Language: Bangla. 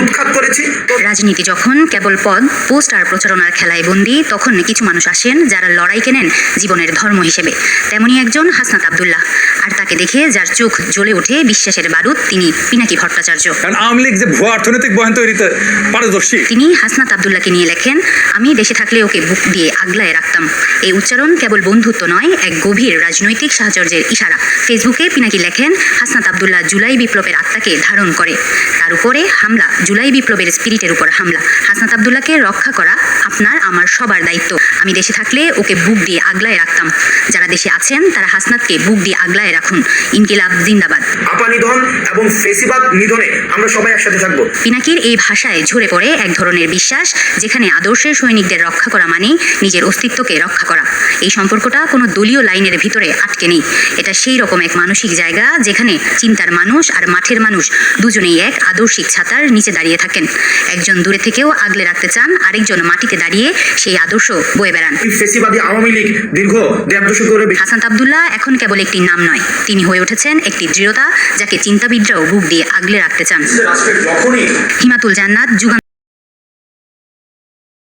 উৎখাত করেছি। রাজনীতি যখন কেবল পদ পোস্ট আর প্রচারণার খেলায় বন্দী তখন কিছু মানুষ আসেন যারা লড়াই কেনেন জীবনের ধর্ম হিসেবে। তেমনি একজন হাসনাত আবদুল্লাহ। আর তাকে দেখে যার চোখ জ্বলে ওঠে বিশ্বাসের বারুদ তিনি পিনাকি ভট্টাচার্য। কারণ আওয়ামী লীগ যে ভুয়া অর্থনৈতিক বয়ান তৈরিতে পারদর্শী। তিনি হাসনাত আবদুল্লাহকে নিয়ে লেখেন আমি দেশে থাকলে ওকে বুক দিয়ে আগলায় রাখতাম। এই উচ্চারণ কেবল বন্ধুত্ব নয় এক গভীর রাজনৈতিক সাহচর্যের ইশারা। ফেসবুকে পিনাকি লেখেন হাসনাত আবদুল্লাহ জুলাই বিপ্লবের আত্মাকে ধারণ করে। তার উপরে হামলা জুলাই বিপ্লবের স্পিরিটের উপর হামলা। হাসনাত আবদুল্লাহকে রক্ষা করা আপনার আমার সবার দায়িত্ব। আমি দেশে থাকলে ওকে বুক দিয়ে আগলায় রাখতাম। যারা দেশে আছেন তারা হাসনাতকে বুক দিয়ে আগলায় রাখুন। ইনকিলাব জিন্দাবাদ। আপা নিধন এবং ফেসিবাদ নিধনে আমরা সবাই একসাথে থাকব। পিনাকির এই ভাষায় ঝরে পড়ে এক ধরনের বিশ্বাস যেখানে আদর্শের সৈনিকদের রক্ষা করা মানে নিজের অস্তিত্বকে রক্ষা করা। এই সম্পর্কটা কোনো দলীয় লাইনের ভিতরে আটকে নেই। এটা সেই রকম এক মানসিক জায়গা যেখানে চিন্তার মানুষ আর মাঠের মানুষ দুজনেই এক আদর্শিক ছাতার নিচে দাঁড়িয়ে থাকেন। একজন দূরে থেকেও আগলে রাখতে চান আরেকজন মাটিতে দাঁড়িয়ে সেই আদর্শ বয়ে বেড়ান। আওয়ামী লীগ দীর্ঘ দেড় হাসান আবদুল্লাহ এখন কেবল একটি নাম নয়। তিনি হয়ে উঠেছেন একটি দৃঢ়তা যাকে চিন্তাবিদরাও বুক দিয়ে আগলে রাখতে চান। হিমাতুল জান্নাত যুগান